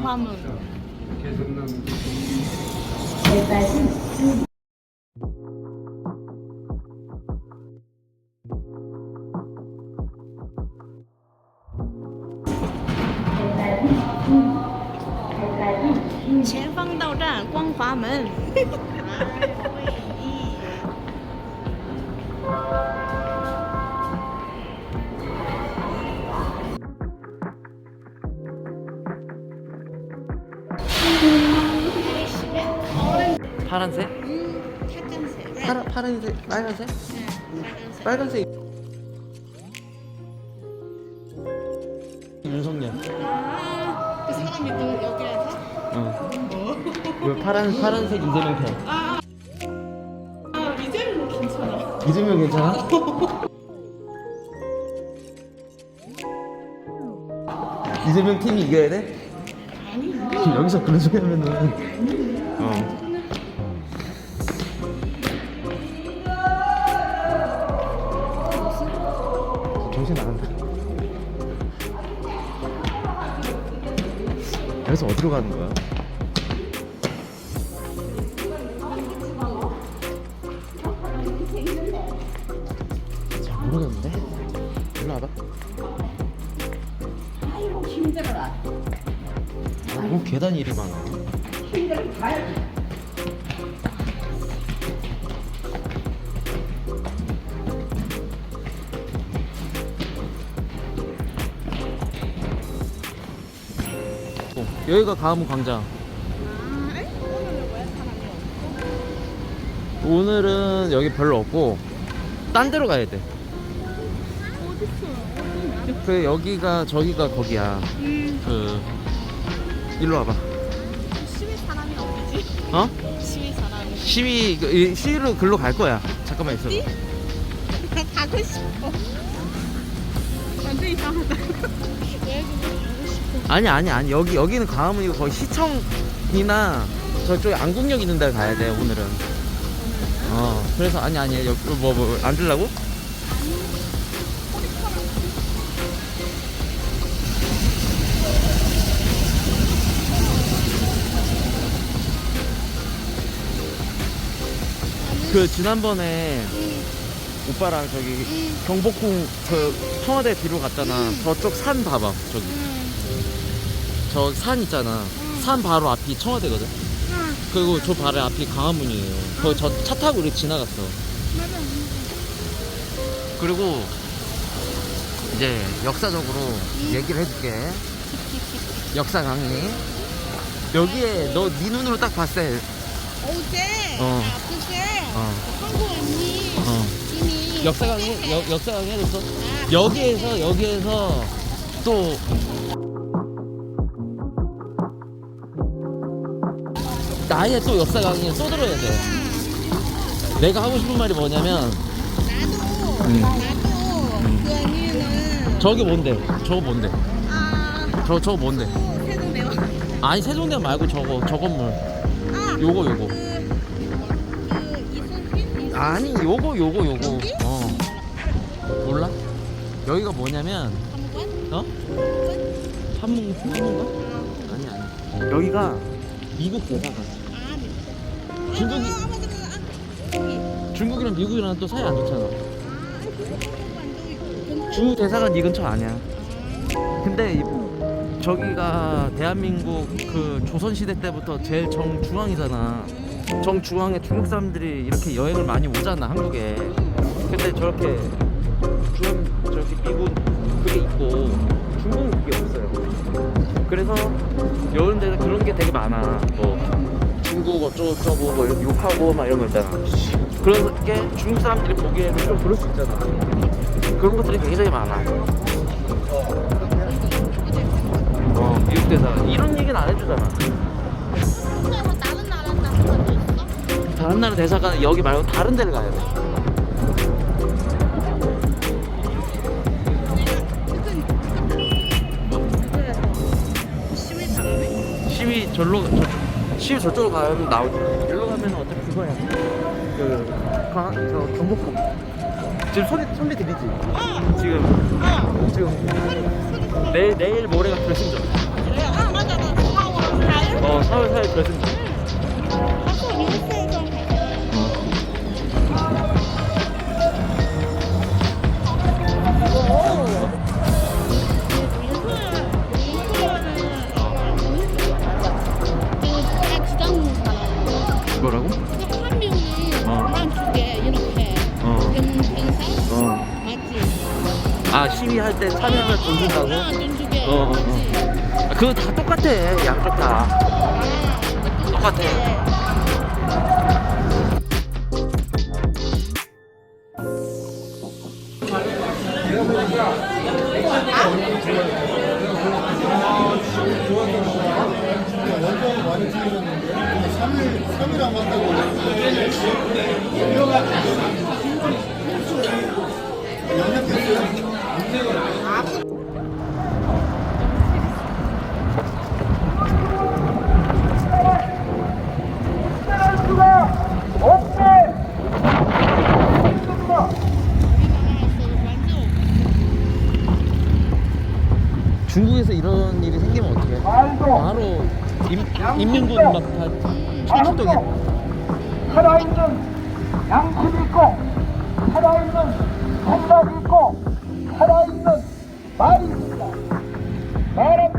광화문. 개성남 음, 前方到站光华门。 파란색? 음, 탁간색. 파라, 파란색? 빨간색? 탁간색. 빨간색 윤석열 아, 그 사람이 또 여기라서? 어. 그 파란, 파란색 이재명 편 아, 이제는 괜찮아. 이재명 괜찮아? 이재명 팀이 이겨야 돼? 여기서 그런 소리 하면은 어. 정신 나간다 여기서 어디로 가는 거야? 잘 모르겠는데? 일로 와봐 아이고, 힘들어라. 아, 뭐 계단이 이리 많아 어, 여기가 가암 광장? 오늘은 여기 별로 없고 딴 데로 가야 돼. 그 여기가 저기가 거기야. 음, 그 일로 와봐. 시위 사람이 어디지? 어? 시위 사람이. 시위 그, 이 시위로 글로 갈 거야. 잠깐만 있어. 가고 싶어. 완전 이상하다. 아니 아니 아니 여기 여기는 광화문이고 거기 시청이나 저쪽에 안국역 있는 데 가야 돼 오늘은. 어 그래서 아니 아니 여기 뭐뭐 앉으려고? 그 지난번에 오빠랑 저기 경복궁 그 청와대 뒤로 갔잖아. 저쪽 산 봐봐 저기. 저 산 있잖아. 산 바로 앞이 청와대거든. 그리고 저 바로 앞이 광화문이에요. 거기 저 차 타고 우리 지나갔어. 맞아. 그리고 이제 역사적으로 얘기를 해줄게. 역사 강의. 여기에 너 네 눈으로 딱 봤을 때 어제 어. 아, 그제 어. 한국 언니 어. 이미 역사 강의 여, 역사 강의 해줬어. 아, 여기에서 여기에서 또 나의 또 역사 강의에 쏘들어야 돼. 내가 하고 싶은 말이 뭐냐면 나도 음. 나도 그 언니는 저기 뭔데? 저거 뭔데? 아 저 저거 뭔데? 또 세종대왕 아니 세종대왕 말고 저거 저 건물. 아 요거 요거. 그, 그? 아니 요거 요거 요거. 여기? 어. 몰라? 여기가 뭐냐면 한국관? 어? 한문 한문가? 아니 아니. 여기가 미국 대사관. 중국이-. 중국이랑 미국이랑 또 사이 안 좋잖아. 중국 대사관 이 근처 아니야. 근데 이- 저기가 대한민국 그 조선 시대 때부터 제일 정중앙이잖아. 정중앙에 중국 사람들이 이렇게 여행을 많이 오잖아 한국에. 근데 저렇게 중앙 저렇게 미군 그게 있고 중국은 그게 없어요. 그래서 데는 그런 게 되게 많아. 뭐 중국 어쩌고 저쩌고 뭐 이렇게 욕하고 막 이런 거 있잖아. 그런 게 중국 사람들이 보기에는 좀 그럴 수 있잖아. 그런 것들이 굉장히 많아. 어, 미국 대사 이런 얘기는 안 해주잖아. 한국에서 다른 나라 사람도 있어? 다른 나라 대사관 여기 말고 다른 데를 가야 돼. 시위 절로 저, 시위 저쪽으로 가면 나오지. 일로 가면 어차피 그거야. 그 강, 저 경복궁. 지금 소리 소리 들리지? 어, 지금 어. 지금. 내일 내일 모레가 결승전. 아. 고마워. 4월 4일 결승. 가 아 시위할 때 참여하면 돈 준다고? 어, 어, 어. 아, 그거 다 똑같아 양쪽 다. 똑같아. 원정은 많이 틀리셨는데. 3일 3일 안 갔다고 바로 인민군 막다 출동해 살아있는 양심 있고 살아있는 생각 있고 살아있는 말입니다. 말은